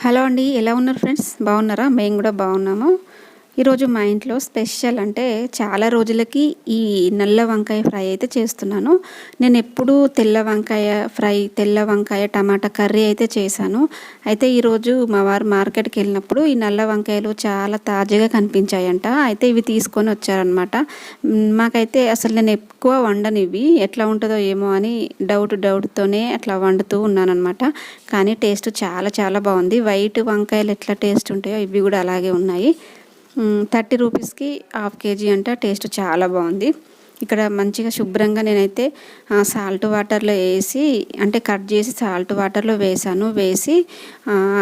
Hello అండి ఎలా ఉన్నారు ఫ్రెండ్స్? బాగున్నారా? మేము కూడా బాగున్నాము. ఈరోజు మా ఇంట్లో స్పెషల్ అంటే చాలా రోజులకి ఈ నల్ల వంకాయ ఫ్రై అయితే చేస్తున్నాను. నేను ఎప్పుడూ తెల్ల వంకాయ ఫ్రై తెల్ల వంకాయ టమాటా కర్రీ అయితే చేశాను. అయితే ఈరోజు మా వారు మార్కెట్కి వెళ్ళినప్పుడు ఈ నల్ల వంకాయలు చాలా తాజాగా కనిపించాయంట. అయితే ఇవి తీసుకొని వచ్చారనమాట మాకైతే అసలు నేను ఎక్కువ వండను ఇవి. ఎట్లా ఉంటుందో ఏమో అని డౌట్ డౌట్తోనే అట్లా వండుతూ ఉన్నానమాట కానీ టేస్ట్ చాలా చాలా బాగుంది. వైట్ వంకాయలు ఎట్లా టేస్ట్ ఉంటాయో ఇవి కూడా అలాగే ఉన్నాయి. థర్టీ రూపీస్కి హాఫ్ కేజీ అంటే టేస్ట్ చాలా బాగుంది. ఇక్కడ మంచిగా శుభ్రంగా నేనైతే సాల్ట్ వాటర్లో వేసి అంటే కట్ చేసి సాల్ట్ వాటర్లో వేసాను. వేసి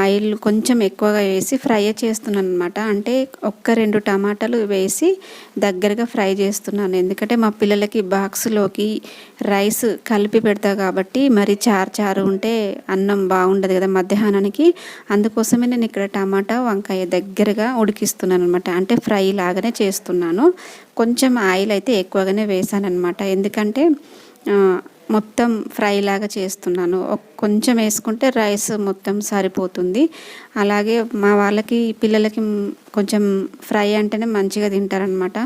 ఆయిల్ కొంచెం ఎక్కువగా వేసి ఫ్రై చేస్తున్నాను అనమాట అంటే ఒక్క రెండు టమాటాలు వేసి దగ్గరగా ఫ్రై చేస్తున్నాను. ఎందుకంటే మా పిల్లలకి బాక్స్లోకి రైస్ కలిపి పెడతా కాబట్టి మరి చారు చారు ఉంటే అన్నం బాగుండదు కదా మధ్యాహ్నానికి. అందుకోసమే నేను ఇక్కడ టమాటా వంకాయ దగ్గరగా ఉడికిస్తున్నాను అనమాట అంటే ఫ్రై లాగానే చేస్తున్నాను. కొంచెం ఆయిల్ అయితే ఎక్కువగానే వేసానమాట ఎందుకంటే మొత్తం ఫ్రై లాగా చేస్తున్నాను. కొంచెం వేసుకుంటే రైస్ మొత్తం సరిపోతుంది. అలాగే మా వాళ్ళకి పిల్లలకి కొంచెం ఫ్రై అంటేనే మంచిగా తింటారనమాట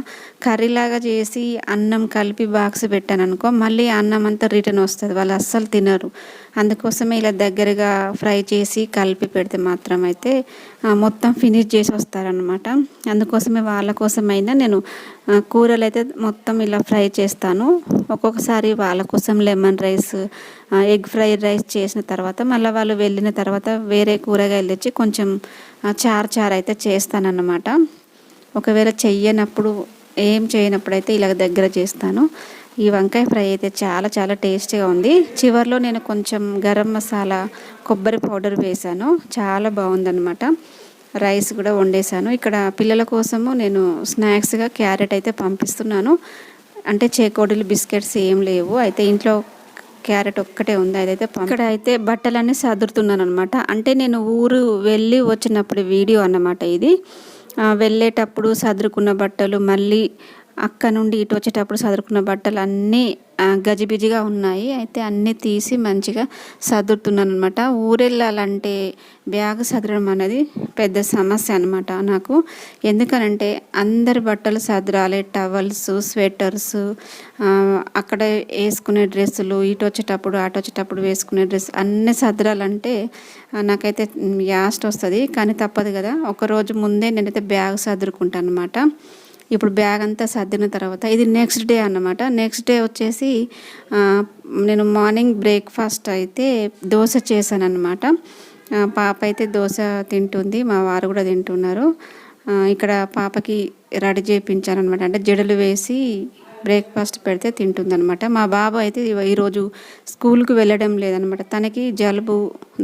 కర్రీలాగా చేసి అన్నం కలిపి బాక్స్ పెట్టాను అనుకో మళ్ళీ అన్నం అంతా రిటర్న్ వస్తుంది. వాళ్ళు అస్సలు తినరు. అందుకోసమే ఇలా దగ్గరగా ఫ్రై చేసి కలిపి పెడితే మాత్రం అయితే మొత్తం ఫినిష్ చేసి వస్తారనమాట అందుకోసమే వాళ్ళ కోసమైనా నేను కూరలు అయితే మొత్తం ఇలా ఫ్రై చేస్తాను. ఒక్కొక్కసారి వాళ్ళ కోసం lemon rice egg fried rice చేసిన తర్వాత మళ్ళీ వాళ్ళు వెళ్ళిన తర్వాత వేరే కూరగాయలు తెచ్చి కొంచెం చార్ చారు అయితే చేస్తానన్నమాట. ఒకవేళ చెయ్యనప్పుడు ఏం చేయనప్పుడు అయితే ఇలాగ దగ్గర చేస్తాను. ఈ వంకాయ ఫ్రై అయితే చాలా చాలా టేస్టీగా ఉంది. చివరిలో నేను కొంచెం గరం మసాలా కొబ్బరి పౌడర్ వేశాను. చాలా బాగుందన్నమాట. రైస్ కూడా వండేసాను ఇక్కడ పిల్లల కోసము నేను స్నాక్స్గా క్యారెట్ అయితే పంపిస్తున్నాను. అంటే చేకోడీలు బిస్కెట్స్ ఏం లేవు. అయితే ఇంట్లో క్యారెట్ ఒక్కటే ఉంది. అదైతే ఇక్కడ అయితే బట్టలన్నీ సదురుతున్నాను అనమాట అంటే నేను ఊరు వెళ్ళి వచ్చినప్పుడు వీడియో అన్నమాట ఇది. వెళ్ళేటప్పుడు సదురుకున్న బట్టలు మళ్ళీ అక్క నుండి ఇటు వచ్చేటప్పుడు సదురుకున్న బట్టలు అన్నీ గజిబిజిగా ఉన్నాయి. అయితే అన్నీ తీసి మంచిగా సదురుతున్నాను అనమాట ఊరెళ్ళాలంటే బ్యాగ్ సదరడం అనేది పెద్ద సమస్య అనమాట నాకు. ఎందుకనంటే అందరి బట్టలు సదరాలి. టవల్స్ స్వెటర్స్ అక్కడ వేసుకునే డ్రెస్సులు ఇటు వచ్చేటప్పుడు అటు వచ్చేటప్పుడు వేసుకునే డ్రెస్ అన్నీ సదరాలంటే నాకైతే యాస్ట్ వస్తుంది. కానీ తప్పదు కదా. ఒకరోజు ముందే నేనైతే బ్యాగ్ సదురుకుంటాను అనమాట ఇప్పుడు బ్యాగ్ అంతా సర్దిన తర్వాత ఇది నెక్స్ట్ డే అన్నమాట. నెక్స్ట్ డే వచ్చేసి నేను మార్నింగ్ బ్రేక్ఫాస్ట్ అయితే దోశ చేశాను అనమాట పాప అయితే దోశ తింటుంది మా వారు కూడా తింటున్నారు. ఇక్కడ పాపకి రెడీ చేయించాను అనమాట అంటే జడలు వేసి బ్రేక్ఫాస్ట్ పెడితే తింటుందనమాట మా బాబు అయితే ఈరోజు స్కూల్కి వెళ్ళడం లేదనమాట తనకి జలుబు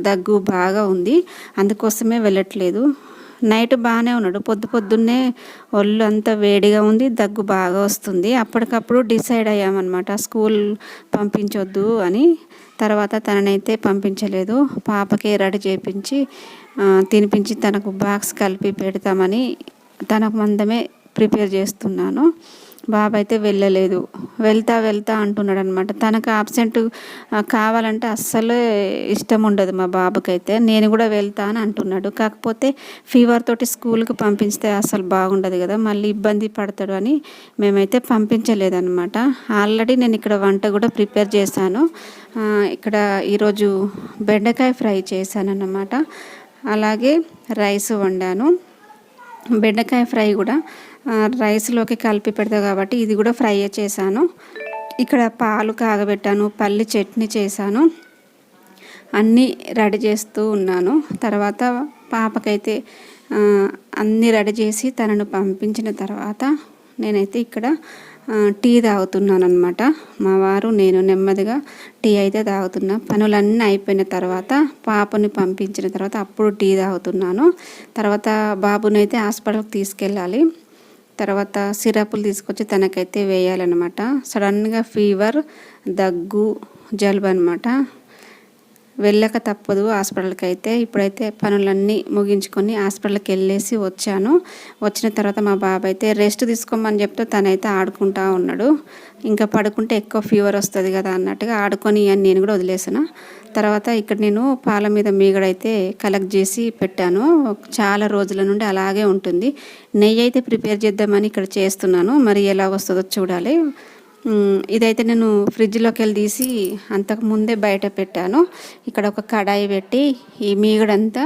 దగ్గు బాగా ఉంది. అందుకోసమే వెళ్ళట్లేదు. నైట్ బాగానే ఉన్నాడు. పొద్దు పొద్దున్నే ఒళ్ళు అంతా వేడిగా ఉంది దగ్గు బాగా వస్తుంది. అప్పటికప్పుడు డిసైడ్ అయ్యామన్నమాట. స్కూల్ పంపించొద్దు అని. తర్వాత తననైతే పంపించలేదు. పాపకే రెడీ చేయించి తినిపించి తనకు బాక్స్ కలిపి పెడతామని తనకు మందమే ప్రిపేర్ చేస్తున్నాను. బాబు అయితే వెళ్ళలేదు. వెళ్తా వెళ్తా అంటున్నాడు అనమాట తనకు ఆబ్సెంట్ కావాలంటే అస్సలు ఇష్టం ఉండదు మా బాబుకైతే. నేను కూడా వెళ్తా అని అంటున్నాడు. కాకపోతే ఫీవర్ తోటి స్కూల్కి పంపిస్తే అస్సలు బాగుండదు కదా. మళ్ళీ ఇబ్బంది పడతాడు అని మేమైతే పంపించలేదన్నమాట. ఆల్రెడీ నేను ఇక్కడ వంట కూడా ప్రిపేర్ చేశాను. ఇక్కడ ఈరోజు బెండకాయ ఫ్రై చేశాను అన్నమాట అలాగే రైస్ వండాను. బెండకాయ ఫ్రై కూడా రైస్లోకి కలిపి పెడతా కాబట్టి ఇది కూడా ఫ్రై చేశాను. ఇక్కడ పాలు కాగబెట్టాను పల్లి చట్నీ చేశాను. అన్నీ రెడీ చేస్తూ ఉన్నాను. తర్వాత పాపకైతే అన్నీ రెడీ చేసి తనను పంపించిన తర్వాత నేనైతే ఇక్కడ టీ తాగుతున్నాను అనమాట మా వారు నేను నెమ్మదిగా టీ అయితే తాగుతున్నా. పనులన్నీ అయిపోయిన తర్వాత పాపని పంపించిన తర్వాత అప్పుడు టీ తాగుతున్నాను. తర్వాత బాబునైతే హాస్పిటల్కి తీసుకెళ్ళాలి. తర్వాత సిరప్లు తీసుకొచ్చి తనకైతే వేయాలన్నమాట. సడన్గా ఫీవర్ దగ్గు జలుబు అనమాట వెళ్ళక తప్పదు హాస్పిటల్కి అయితే ఇప్పుడైతే పనులన్నీ ముగించుకొని హాస్పిటల్కి వెళ్ళేసి వచ్చాను. వచ్చిన తర్వాత మా బాబు అయితే రెస్ట్ తీసుకోమని చెప్తే తనైతే ఆడుకుంటా ఉన్నాడు. ఇంకా పడుకుంటే ఎక్కువ ఫీవర్ వస్తుంది కదా అన్నట్టుగా ఆడుకొని అని నేను కూడా వదిలేసాను. తర్వాత ఇక్కడ నేను పాల మీద మీగడైతే కలెక్ట్ చేసి పెట్టాను. చాలా రోజుల నుండి అలాగే ఉంటుంది. నెయ్యి అయితే ప్రిపేర్ చేద్దామని ఇక్కడ చేస్తున్నాను. మరి ఎలా వస్తుందో చూడాలి. ఇదైతే నేను ఫ్రిడ్జ్లోకి వెళ్ళి తీసి అంతకు ముందే బయట పెట్టాను. ఇక్కడ ఒక కడాయి పెట్టి ఈ మీగడంతా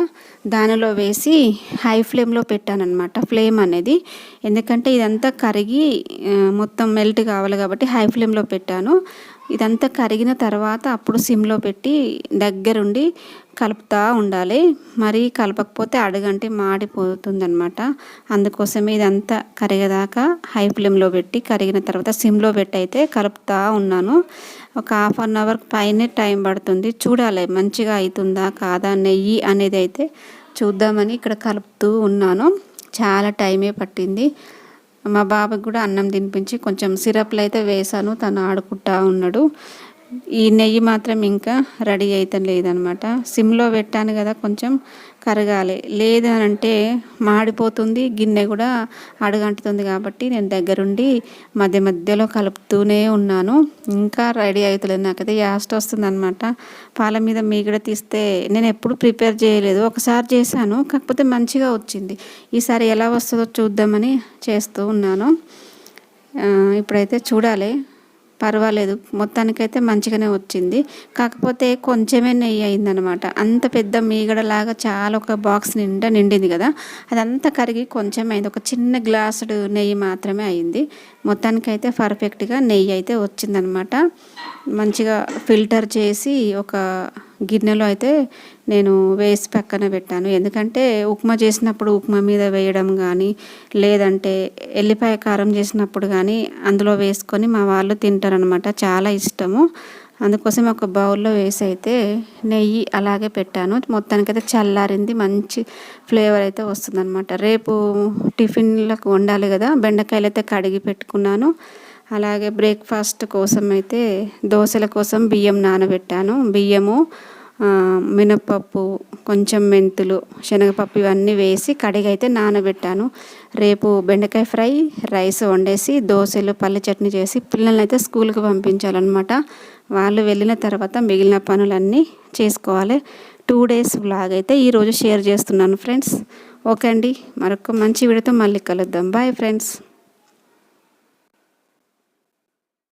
దానిలో వేసి హై ఫ్లేమ్లో పెట్టాను అనమాట ఫ్లేమ్ అనేది. ఎందుకంటే ఇదంతా కరిగి మొత్తం మెల్ట్ కావాలి కాబట్టి హై ఫ్లేమ్లో పెట్టాను. ఇదంతా కరిగిన తర్వాత అప్పుడు సిమ్లో పెట్టి దగ్గరుండి కలుపుతూ ఉండాలి. మరి కలపకపోతే అడుగంటే మాడిపోతుంది అనమాట అందుకోసమే ఇదంతా కరిగేదాకా హై ఫ్లేమ్లో పెట్టి కరిగిన తర్వాత సిమ్లో పెట్టి అయితే కలుపుతూ ఉన్నాను. ఒక హాఫ్ అన్ అవర్ పైనే టైం పడుతుంది. చూడాలి మంచిగా అవుతుందా కాదా నెయ్యి అనేది అయితే చూద్దామని ఇక్కడ కలుపుతూ ఉన్నాను. చాలా టైమే పట్టింది. మా బాబుకి కూడా అన్నం తినిపించి కొంచెం సిరప్లు అయితే వేసాను తను ఆడుకుంటా ఉన్నాడు. ఈ నెయ్యి మాత్రం ఇంకా రెడీ అయితే లేదనమాట. సిమ్లో పెట్టాను కదా కొంచెం కరగాలి. లేదనంటే మాడిపోతుంది గిన్నె కూడా అడుగంటుతుంది కాబట్టి నేను దగ్గరుండి మధ్య మధ్యలో కలుపుతూనే ఉన్నాను. ఇంకా రెడీ అవుతలేదు నాకైతే యాస్ట్ వస్తుంది అనమాట పాల మీద మీగడ తీస్తే నేను ఎప్పుడు ప్రిపేర్ చేయలేదు. ఒకసారి చేశాను కాకపోతే మంచిగా వచ్చింది. ఈసారి ఎలా వస్తుందో చూద్దామని చేస్తూ ఉన్నాను. ఇప్పుడైతే చూడాలి. పర్వాలేదు. మొత్తానికైతే మంచిగానే వచ్చింది. కాకపోతే కొంచెమే నెయ్యి అయిందనమాట అంత పెద్ద మీగడలాగా చాలా ఒక బాక్స్ నిండా నిండింది కదా. అదంతా కరిగి కొంచెం అయింది. ఒక చిన్న గ్లాసుడు నెయ్యి మాత్రమే అయింది. మొత్తానికైతే పర్ఫెక్ట్గా నెయ్యి అయితే వచ్చిందనమాట మంచిగా ఫిల్టర్ చేసి ఒక గిన్నెలో అయితే నేను వేసి పక్కన పెట్టాను. ఎందుకంటే ఉప్మా చేసినప్పుడు ఉప్మా మీద వేయడం కానీ లేదంటే ఎల్లిపాయ కారం చేసినప్పుడు కానీ అందులో వేసుకొని మా వాళ్ళు తింటారనమాట చాలా ఇష్టము. అందుకోసం ఒక బౌల్లో వేసి అయితే నెయ్యి అలాగే పెట్టాను. మొత్తానికైతే చల్లారింది. మంచి ఫ్లేవర్ అయితే వస్తుందన్నమాట. రేపు టిఫిన్లకు వండాలి కదా. బెండకాయలు అయితే కడిగి పెట్టుకున్నాను. అలాగే బ్రేక్ఫాస్ట్ కోసం అయితే దోశల కోసం బియ్యం నానబెట్టాను. బియ్యము మినపప్పు కొంచెం మెంతులు శనగపప్పు ఇవన్నీ వేసి కడిగైతే నానబెట్టాను. రేపు బెండకాయ ఫ్రై రైస్ వండేసి దోశలు పల్లె చట్నీ చేసి పిల్లల్ని అయితే స్కూల్కి పంపించాలన్నమాట. వాళ్ళు వెళ్ళిన తర్వాత మిగిలిన పనులన్నీ చేసుకోవాలి. టూ డేస్ బ్లాగ్ అయితే ఈరోజు షేర్ చేస్తున్నాను ఫ్రెండ్స్. ఓకే అండి మరొక మంచి వీడియోతో మళ్ళీ కలుద్దాం. Bye friends.